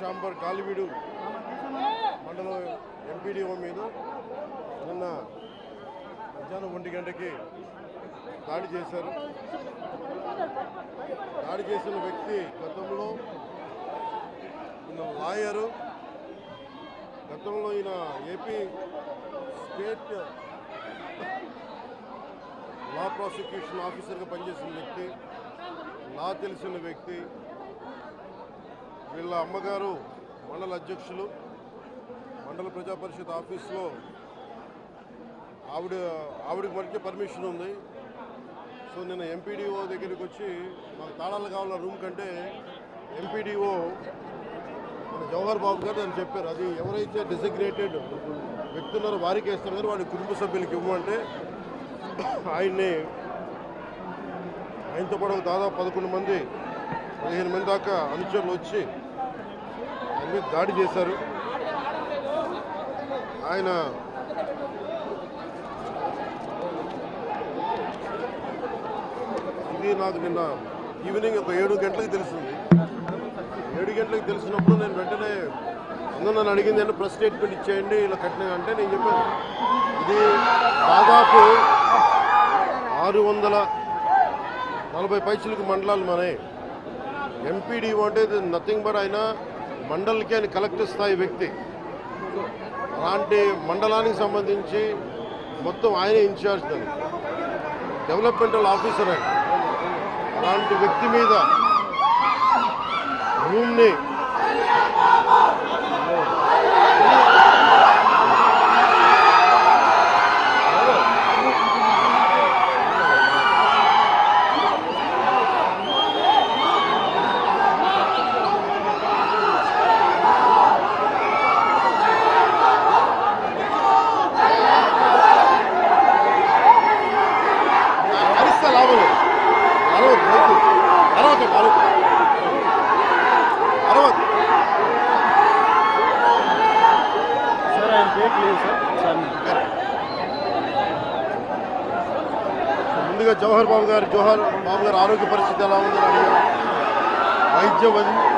Chamber కాలివీడు మండలం MPDO మీద నిన్న మధ్యాహ్నం ఒంటి గంటకి దాడి చేశారు. దాడి చేసిన వ్యక్తి గతంలో ఈయన లాయరు గతంలో ఈయన ఏపీ స్టేట్ లా ప్రాసిక్యూషన్ ఆఫీసర్గా పనిచేసిన వ్యక్తి లా తెలిసిన వ్యక్తి వీళ్ళ అమ్మగారు మండల అధ్యక్షులు మండల ప్రజా పరిషత్ ఆఫీస్లో ఆవిడ ఆవిడకి మనకి పర్మిషన్ ఉంది. సో నిన్న ఎంపీడీఓ దగ్గరికి వచ్చి మాకు తాళాలు కావాల రూమ్ కంటే ఎంపీడీఓ మన జవహర్ బాబు గారు అని చెప్పారు. అది ఎవరైతే డిసిగ్నేటెడ్ వ్యక్తి ఉన్నారో వారికి వేస్తారు కానీ వాడి కుటుంబ సభ్యులకి ఇవ్వమంటే ఆయన్ని ఆయనతో పాటు దాదాపు పదకొండు మంది పదిహేను మంది దాకా అనుచరులు వచ్చి మీద దాడి చేశారు. ఆయన ఇది నాకు నిన్న ఈవినింగ్ ఒక ఏడు గంటలకు తెలిసింది ఏడు గంటలకు తెలిసినప్పుడు నేను వెంటనే అందరూ నన్ను అడిగింది అంటే ప్రెస్ స్టేట్మెంట్ ఇచ్చేయండి ఇలా కట్టిన అంటే నేను చెప్పాను. ఇది దాదాపు ఆరు వందల నలభై పైసలకు మండలాలు మనే ఎంపీడీఓ అంటే నథింగ్ బట్ ఆయన మండలికి అని కలెక్టర్ స్థాయి వ్యక్తి. అలాంటి మండలానికి సంబంధించి మొత్తం ఆయనే ఇన్ఛార్జ్ దాన్ని. డెవలప్మెంటల్ ఆఫీసర్ ఆయన. అలాంటి వ్యక్తి మీద రూమ్ని అరిస్తే లాభం లేదు అరవద్దు వద్దు. అరవద్దు అరవద్దు అరవద్దు సార్ ఆయన పేరు లేదు సార్ సార్ ముందుగా జవహర్ బాబు గారు జవహర్ బాబు గారి ఆరోగ్య పరిస్థితి ఎలా ఉందని అడిగారు. వైద్యం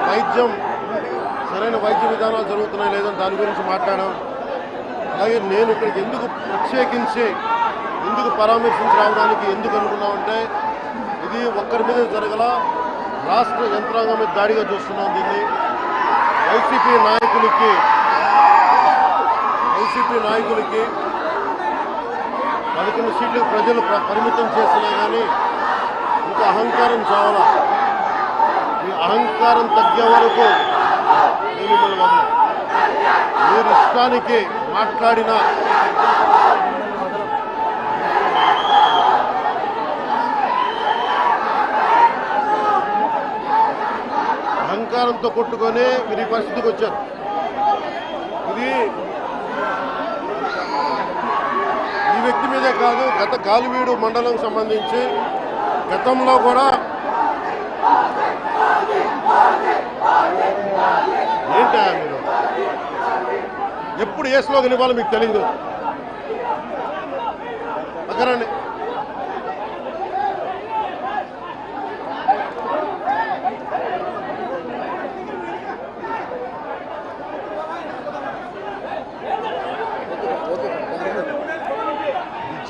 వైద్యం సరైన వైద్య విధానాలు జరుగుతున్నాయి లేదని దాని గురించి మాట్లాడాం. అలాగే నేను ఇక్కడికి ఎందుకు ప్రత్యేకించి ఎందుకు పరామర్శించి రావడానికి ఎందుకు అనుకున్నామంటే ఇది ఒక్కరి మీద జరగల రాష్ట్ర యంత్రాంగం మీద దాడిగా చూస్తున్నాం దీన్ని. వైసీపీ నాయకులకి వైసీపీ నాయకులకి పదకొండు సీట్లకు ప్రజలు పరిమితం చేసినా కానీ ఇంకా అహంకారం చావాలా. ఈ అహంకారం తగ్గే వరకు నేను మిమ్మల్ని మీరు ఇష్టానికి మాట్లాడిన అహంకారంతో కొట్టుకొని మీరు ఈ పరిస్థితికి వచ్చారు. ఇది ఈ వ్యక్తి మీదే కాదు గత కాలివీడు మండలం సంబంధించి గతంలో కూడా ఏంటా మీరు? ఎప్పుడు ఏ స్లోగన్ ఇవ్వాలో మీకు తెలియదు అక్కరండి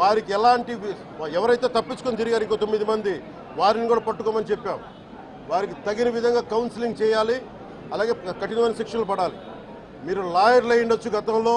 వారికి ఎలాంటి ఎవరైతే తప్పించుకొని తిరిగారు ఇంకో తొమ్మిది మంది వారిని కూడా పట్టుకోమని చెప్పాం. వారికి తగిన విధంగా కౌన్సిలింగ్ చేయాలి అలాగే కఠినమైన శిక్షలు పడాలి. మీరు లాయర్లు అయి ఉండొచ్చు గతంలో